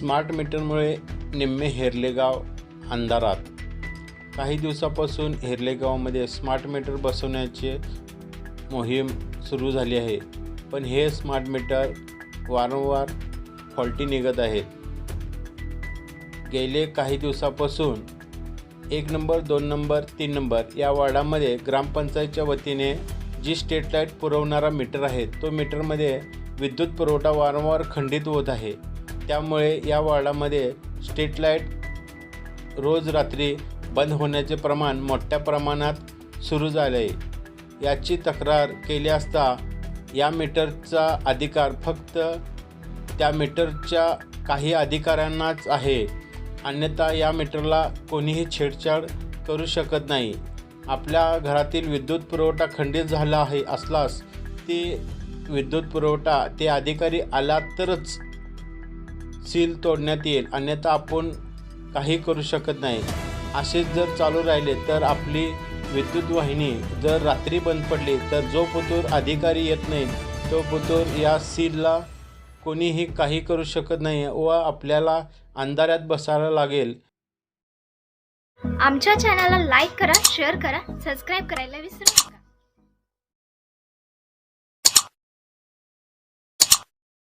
Smart मीटरमुळे निम्मे हेरलेगाव अंधारात. काही दिवसापासून हेरलेगावमध्ये स्मार्ट मीटर बसवण्याची मोहीम सुरू झाली आहे. पण हे स्मार्ट मीटर वारंवार फॉल्टी निघत आहेत गेले काही दिवसापासून एक नंबर दोन नंबर तीन नंबर या वॉर्डामध्ये ग्रामपंचायतच्या वतीने जी स्टेट लाइट पुरवणारा मीटर आहे तो मीटरमध्ये विद्युत पुरवठा वारंवार खंडित होत आहे. त्यामुळे या वॉर्डामध्ये स्ट्रीट लाइट रोज रात्री बंद होण्याचे प्रमाण मोठ्या प्रमाणात सुरू झाले आहे याची तक्रार केली असता या मीटरचा अधिकार फक्त त्या मीटरच्या काही अधिकाऱ्यांनाच आहे. अन्यथा या मीटरला कोणीही छेडछाड करू शकत नाही. आपल्या घरातील विद्युत पुरवठा खंडित झाला आहे असलास ती विद्युत पुरवठा ते अधिकारी आला तरच सील तोडण्यात येईल. अन्यथा आपण काही करू शकत नाही. असेच जर चालू राहिले तर आपली विद्युत वाहिनी जर रात्री बंद पडली तर जो पुतूर अधिकारी येत नाही तो पुतूर या सीलला कोणीही काही करू शकत नाही व आपल्याला अंधारात बसायला लागेल. आमच्या चॅनलला लाईक करा शेअर करा सबस्क्राईब करायला विसरू नका.